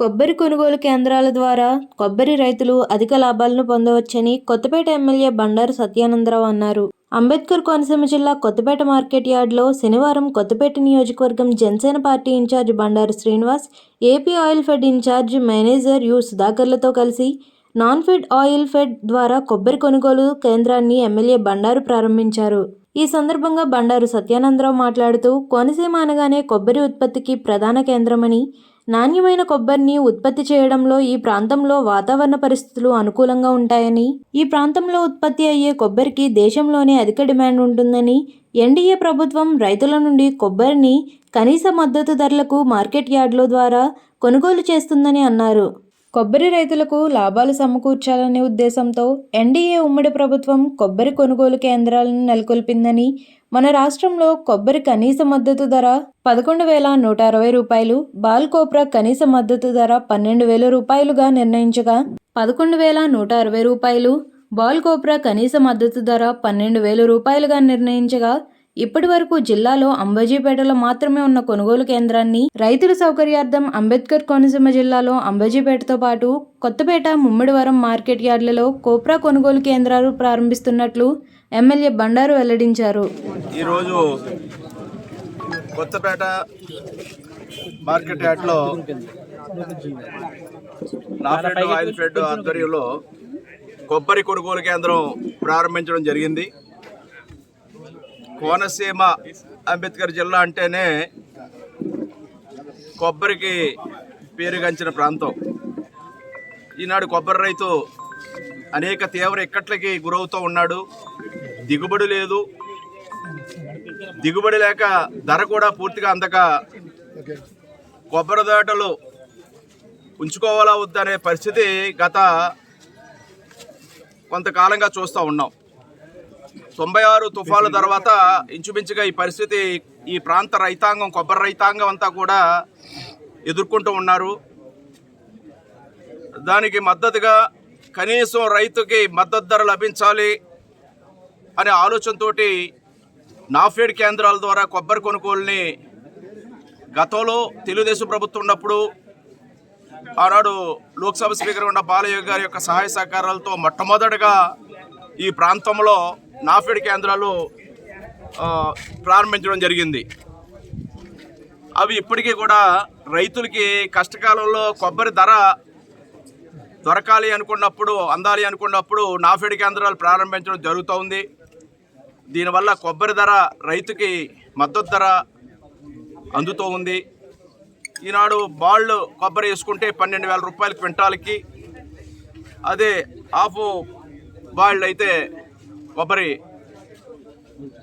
కొబ్బరి కొనుగోలు కేంద్రాల ద్వారా కొబ్బరి రైతులు అధిక లాభాలను పొందవచ్చని కొత్తపేట ఎమ్మెల్యే బండారు సత్యానందరావు అన్నారు. అంబేద్కర్ కోనసీమ జిల్లా కొత్తపేట మార్కెట్ యార్డ్లో శనివారం కొత్తపేట నియోజకవర్గం Janasena party incharge Bandaru Srinivas AP oil fed incharge manager U సుధాకర్లతో కలిసి నాన్ ఫెడ్ ఆయిల్ ఫెడ్ ద్వారా కొబ్బరి కొనుగోలు కేంద్రాన్ని ఎమ్మెల్యే బండారు ప్రారంభించారు. ఈ సందర్భంగా బండారు సత్యానందరావు మాట్లాడుతూ కోనసీమ అనగానే కొబ్బరి ఉత్పత్తికి ప్రధాన కేంద్రమని నాణ్యమైన కొబ్బరిని ఉత్పత్తి చేయడంలో ఈ ప్రాంతంలో వాతావరణ పరిస్థితులు అనుకూలంగా ఉంటాయని ఈ ప్రాంతంలో ఉత్పత్తి అయ్యే కొబ్బరికి దేశంలోనే అధిక డిమాండ్ ఉంటుందని ఎన్డీఏ ప్రభుత్వం రైతుల నుండి కొబ్బరిని కనీస మద్దతు ధరలకు మార్కెట్ యార్డుల ద్వారా కొనుగోలు చేస్తుందని అన్నారు. కొబ్బరి రైతులకు లాభాలు సమకూర్చాలనే ఉద్దేశంతో ఎన్డీఏ ఉమ్మడి ప్రభుత్వం కొబ్బరి కొనుగోలు కేంద్రాలను నెలకొల్పిందని మన రాష్ట్రంలో కొబ్బరి కనీస మద్దతు ధర పదకొండు వేల నూట అరవై రూపాయలు బాల్ కోప్రా కనీస మద్దతు ధర పన్నెండు వేల రూపాయలుగా నిర్ణయించగా పదకొండు వేల నూట అరవై రూపాయలు బాల్ కోప్రా కనీస మద్దతు ధర పన్నెండు వేల రూపాయలుగా నిర్ణయించగా ఇప్పటి వరకు జిల్లాలో అంబాజీపేటలో మాత్రమే ఉన్న కొనుగోలు కేంద్రాన్ని రైతుల సౌకర్యార్థం అంబేద్కర్ కోనసీమ జిల్లాలో అంబాజీపేటతో పాటు కొత్తపేట ముమ్మిడివరం మార్కెట్ యార్డులలో కోప్రా కొనుగోలు కేంద్రాలు ప్రారంభిస్తున్నట్లు ఎమ్మెల్యే బండారు వెల్లడించారు. ఈరోజు కొత్తపేట మార్కెట్ యార్డ్లో ఆయిల్ ఫెడ్ ఆధ్వర్యంలో కొబ్బరి కొనుగోలు కేంద్రం ప్రారంభించడం జరిగింది. కోనసీమ అంబేద్కర్ జిల్లా అంటేనే కొబ్బరికి పేరుగంచిన ప్రాంతం. ఈనాడు కొబ్బరి రైతు అనేక తీవ్ర ఇక్కట్లకి గురవుతూ ఉన్నాడు. దిగుబడి లేదు. దిగుబడి లేక ధర కూడా పూర్తిగా అందక కొబ్బరి తోటలు ఉంచుకోవాలా వద్దనే పరిస్థితి గత కొంతకాలంగా చూస్తూ ఉన్నాం. తొంభై ఆరు తుఫాను తర్వాత ఇంచుమించుగా ఈ పరిస్థితి ఈ ప్రాంత రైతాంగం కొబ్బరి రైతాంగం అంతా కూడా ఎదుర్కొంటూ ఉన్నారు. దానికి మద్దతుగా కనీసం రైతుకి మద్దతు ధర లభించాలి అనే ఆలోచనతోటి నాఫెడ్ కేంద్రాల ద్వారా కొబ్బరి కొనుగోలుని గతంలో తెలుగుదేశం ప్రభుత్వం ఉన్నప్పుడు ఆనాడు లోక్సభ స్పీకర్ ఉన్న బాలయ్య గారి యొక్క సహాయ సహకారాలతో మొట్టమొదటిగా ఈ ప్రాంతంలో నాఫెడ్ కేంద్రాలు ప్రారంభించడం జరిగింది. అవి ఇప్పటికీ కూడా రైతులకి కష్టకాలంలో కొబ్బరి ధర దొరకాలి అనుకున్నప్పుడు అందాలి అనుకున్నప్పుడు నాఫెడ్ కేంద్రాలు ప్రారంభించడం జరుగుతోంది. దీనివల్ల కొబ్బరి ధర రైతుకి మద్దతు ధర అందుతూ ఉంది ఈనాడు బాళ్ళు కొబ్బరి వేసుకుంటే పన్నెండు వేల రూపాయలు క్వింటాల్కి. అదే ఆఫ్ బాళ్ళు అయితే కొబ్బరి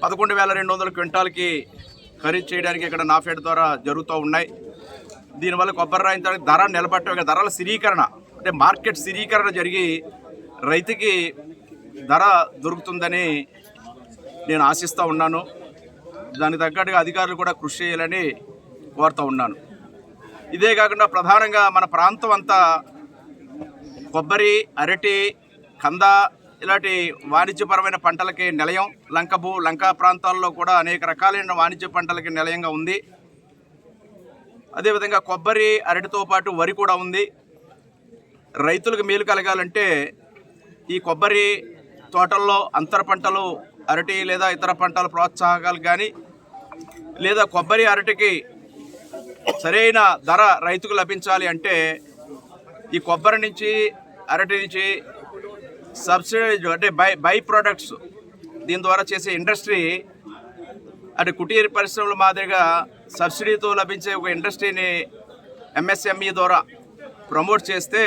పదకొండు వేల రెండు వందల క్వింటాల్కి ఖరీదు చేయడానికి ఇక్కడ నాఫెడ్ ద్వారా జరుగుతూ ఉన్నాయి. దీనివల్ల కొబ్బరి రాయించడానికి ధర నిలబట్టే ధరల స్థిరీకరణ అంటే మార్కెట్ స్థిరీకరణ జరిగి రైతుకి ధర దొరుకుతుందని నేను ఆశిస్తూ ఉన్నాను. దానికి తగ్గట్టుగా అధికారులు కూడా కృషి చేయాలని కోరుతూ ఉన్నాను. ఇదే కాకుండా ప్రధానంగా మన ప్రాంతం అంతా కొబ్బరి అరటి కంద ఇలాంటి వాణిజ్యపరమైన పంటలకి నిలయం. లంకభూ లంకా ప్రాంతాల్లో కూడా అనేక రకాలైన వాణిజ్య పంటలకి నిలయంగా ఉంది. అదేవిధంగా కొబ్బరి అరటితో పాటు వరి కూడా ఉంది. రైతులకు మేలు కలగాలంటే ఈ కొబ్బరి తోటల్లో అంతర పంటలు అరటి లేదా ఇతర పంటల ప్రోత్సాహకాలు కానీ లేదా కొబ్బరి అరటికి సరైన ధర రైతుకు లభించాలి అంటే ఈ కొబ్బరి నుంచి అరటి నుంచి సబ్సిడీ అంటే బై బై ప్రోడక్ట్స్ దీని ద్వారా చేసే ఇండస్ట్రీ అంటే కుటీర పరిశ్రమల మాదిరిగా సబ్సిడీతో లభించే ఒక ఇండస్ట్రీని ఎంఎస్ఎంఈ ద్వారా ప్రమోట్ చేస్తే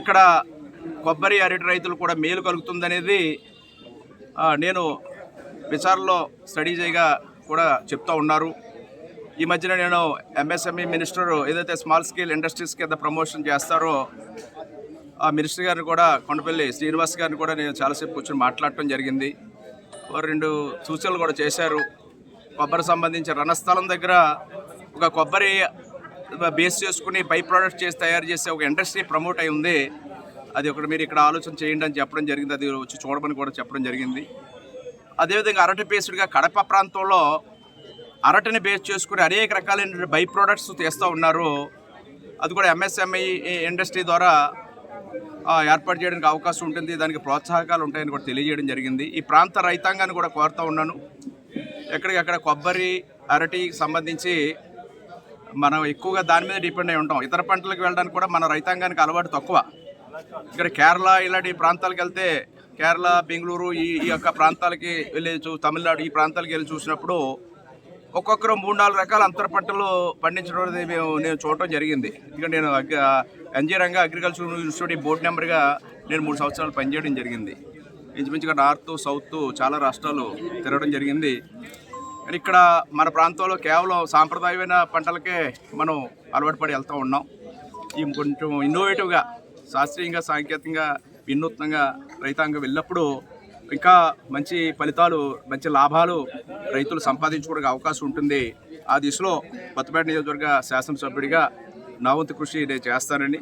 ఇక్కడ కొబ్బరి అరటి రైతులు కూడా మేలు కలుగుతుందనేది నేను విచారణలో స్టడీ చేయగా కూడా చెప్తూ ఉన్నారు. ఈ మధ్యన నేను ఎంఎస్ఎంఈ మినిస్టర్ ఏదైతే స్మాల్ స్కేల్ ఇండస్ట్రీస్ కింద ప్రమోషన్ చేస్తారో మినిస్టర్ గారిని కూడా కొండపల్లి శ్రీనివాస్ గారిని కూడా నేను చాలాసేపు కూర్చొని మాట్లాడటం జరిగింది. వారు రెండు సూచనలు కూడా చేశారు. కొబ్బరి సంబంధించి రణస్థలం దగ్గర ఒక కొబ్బరి బేస్ చేసుకుని బై ప్రోడక్ట్ చేసి తయారు చేసే ఒక ఇండస్ట్రీ ప్రమోట్ అయి ఉంది. అది ఒకటి మీరు ఇక్కడ ఆలోచన చేయండి అని చెప్పడం జరిగింది. అది వచ్చి చూడమని కూడా చెప్పడం జరిగింది. అదేవిధంగా అరటి బేస్డ్గా కడప ప్రాంతంలో అరటిని బేస్ చేసుకుని అనేక రకాలైన బై ప్రోడక్ట్స్ తీస్తూ ఉన్నారు. అది కూడా ఎంఎస్ఎంఈ ఇండస్ట్రీ ద్వారా ఏర్పాటు చేయడానికి అవకాశం ఉంటుంది దానికి ప్రోత్సాహకాలు ఉంటాయని కూడా తెలియజేయడం జరిగింది. ఈ ప్రాంత రైతాంగాన్ని కూడా కోరుతూ ఉన్నాను. ఎక్కడికక్కడ కొబ్బరి అరటికి సంబంధించి మనం ఎక్కువగా దాని మీద డిపెండ్ అయి ఉంటాం. ఇతర పంటలకు వెళ్ళడానికి కూడా మన రైతాంగానికి అలవాటు తక్కువ. ఇక్కడ కేరళ ఇలాంటి ప్రాంతాలకు వెళ్తే కేరళ బెంగళూరు ఈ ఈ యొక్క ప్రాంతాలకి వెళ్ళి చూ తమిళనాడు ఈ ప్రాంతాలకు వెళ్ళి చూసినప్పుడు ఒక్కొక్కరు మూడు నాలుగు రకాల అంతర పంటలు పండించడం అనేది మేము నేను చూడటం జరిగింది. ఇక నేను N G Ranga agriculture university board మెంబర్గా నేను మూడు సంవత్సరాలు పనిచేయడం జరిగింది. ఇంచుమించుగా నార్త్ సౌత్ చాలా రాష్ట్రాలు తిరగడం జరిగింది. ఇక్కడ మన ప్రాంతంలో కేవలం సాంప్రదాయమైన పంటలకే మనం అలవాటు పడి వెళ్తూ ఉన్నాం. ఈ కొంచెం ఇన్నోవేటివ్గా శాస్త్రీయంగా సాంకేతికంగా వినూత్నంగా రైతాంగం వెళ్ళినప్పుడు ఇంకా మంచి ఫలితాలు మంచి లాభాలు రైతులు సంపాదించుకోవడానికి అవకాశం ఉంటుంది. ఆ దిశలో కొత్తపేట నియోజకవర్గ శాసనసభ్యుడిగా నా వంతు కృషి నేను చేస్తానని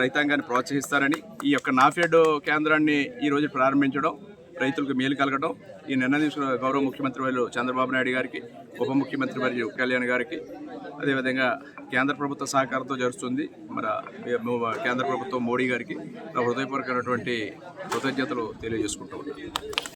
రైతాంగాన్ని ప్రోత్సహిస్తానని ఈ యొక్క నాఫెడ్ కేంద్రాన్ని ఈరోజు ప్రారంభించడం రైతులకు మేలు కలగడం ఈ నిర్ణయం తీసుకున్న గౌరవ ముఖ్యమంత్రి వారు చంద్రబాబు నాయుడు గారికి ఉప ముఖ్యమంత్రి వారి కళ్యాణ్ గారికి అదేవిధంగా కేంద్ర ప్రభుత్వ సహకారంతో జరుగుతుంది. మన కేంద్ర ప్రభుత్వం మోడీ గారికి నా హృదయపూర్వకమైనటువంటి కృతజ్ఞతలు తెలియజేసుకుంటూ ఉన్నాను.